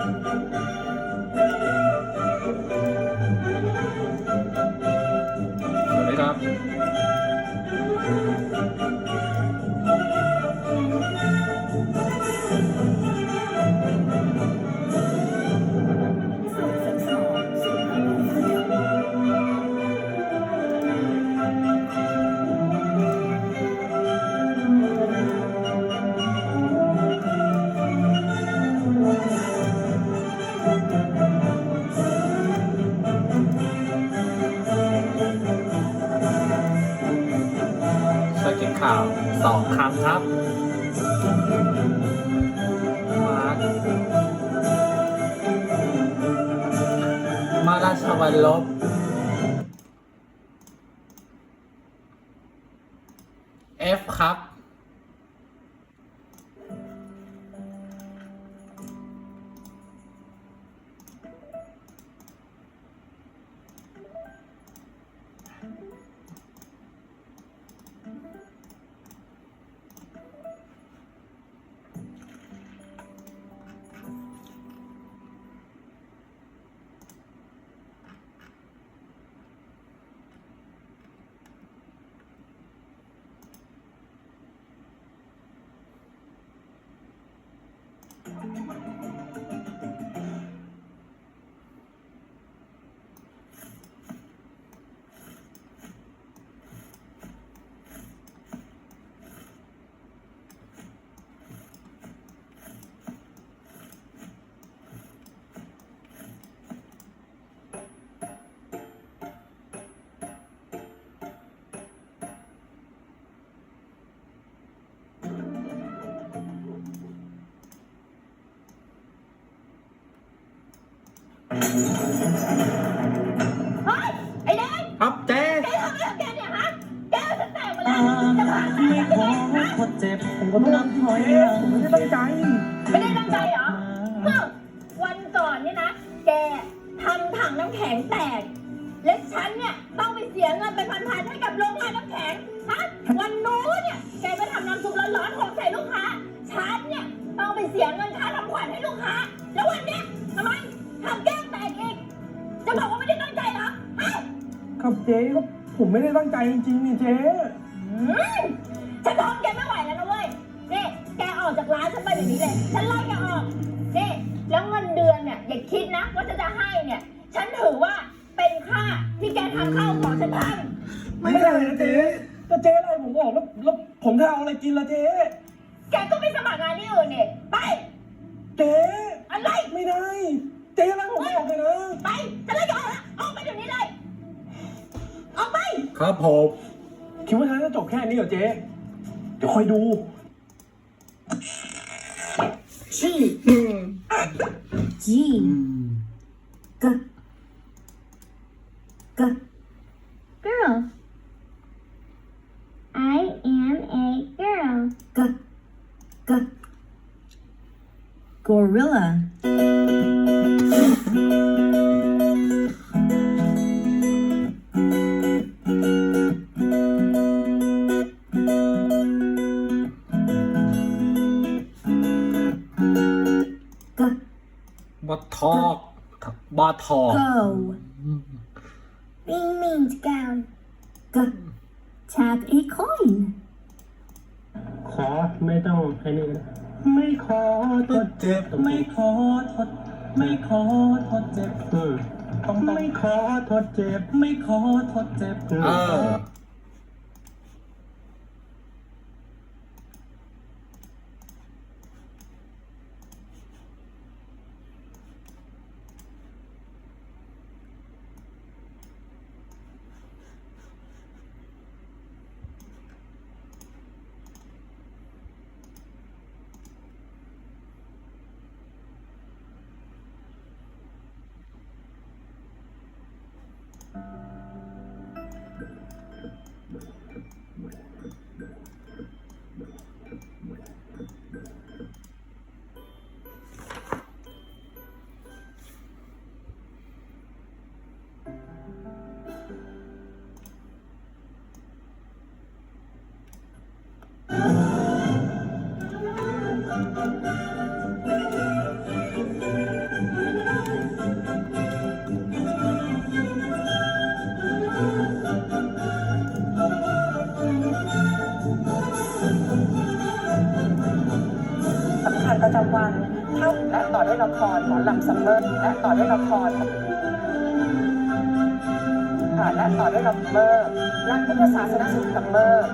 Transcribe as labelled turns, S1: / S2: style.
S1: Thank you. สองครั้งครับ มาร์คมาราชวัลลบ F ครับ Thank you.
S2: เฮ้ย ไอ้แดง
S1: ครับเจ๊
S2: แกทำอะไรของแกเนี่ยฮะ แกเอาฉันแตกหมดแล้วจะผ่านไหม
S3: ไม่ขอคนเจ็บผมก็ต้องนับถอยหลังไม่ได้ตั้งใจ
S2: ไม่ได้ตั้งใจเหรอเฮ้อวันก่อนนี่นะ แกทำถังน้ำแข็งแตก และฉันเนี่ยต้องไปเสียเงินเป็นพันๆให้กับโรงงานน้ำแข็ง ฮะ วันนู้นเนี่ย แกไปทำน้ำซุปร้อนๆหกใส่ลูกค้า ฉันเนี่ยต้องไปเสียเงินค่าทำขวัญให้ลูกค้า แล้ววันเนี้
S3: ครับเจ๊ก็ผมไม่ได้ตั้งใจจริงๆนี่เจ๊
S2: อืมฉันทนแกไม่ไหวแล้วนะเว้ยนี่แกออกจากร้านฉันไปอย่างนี้เลย ฉันไล่แกออกนี่แล้วเงินเดือนเนี่ยอย่าคิดนะว่าฉันจะให้เนี่ย ฉันถือว่าเป็นค่าที่แกทำข้าวของฉันท
S3: ไม่ได้นะเจ๊ก็เจ๊อะไรผมบอกแล้วแล้วผมจะเอาอะไรกินล่ะเจ๊ำ
S2: แกก็ไปสมัครงานที่อื่นเนี่ยไป
S3: เจ๊
S2: อะไร
S3: ไม่ได้ เจ๊อะไรผมบอกเลยนะ
S2: ไป ฉันไล่แกออกแล้วออกไปเดี๋ยวนี้เลยออกไป
S1: ครับผม
S3: คิดว่าฉันจะจบแค่นี้เหรอเจ๊เดี๋ยวคอยดู
S4: G G G girl I am a girl G G gorilla
S1: บบอทอก
S4: go Bing means go G tap a coin
S3: ขอไม่ต้องให้นี่นะไม่ขอทดเจ็บ ไม่ขอทด ไม่ขอทดเจ็บ อืมต้องไม่ขอทดเจ็บ ไม่ขอทดเจ็บ
S1: เออ
S5: อด้วยละครหมอลำซัมเมอร์และต่อด้วยละครค่ะและต่อด้วยละครเมอร์รักพุทธศาสนสุขซัมเมอร์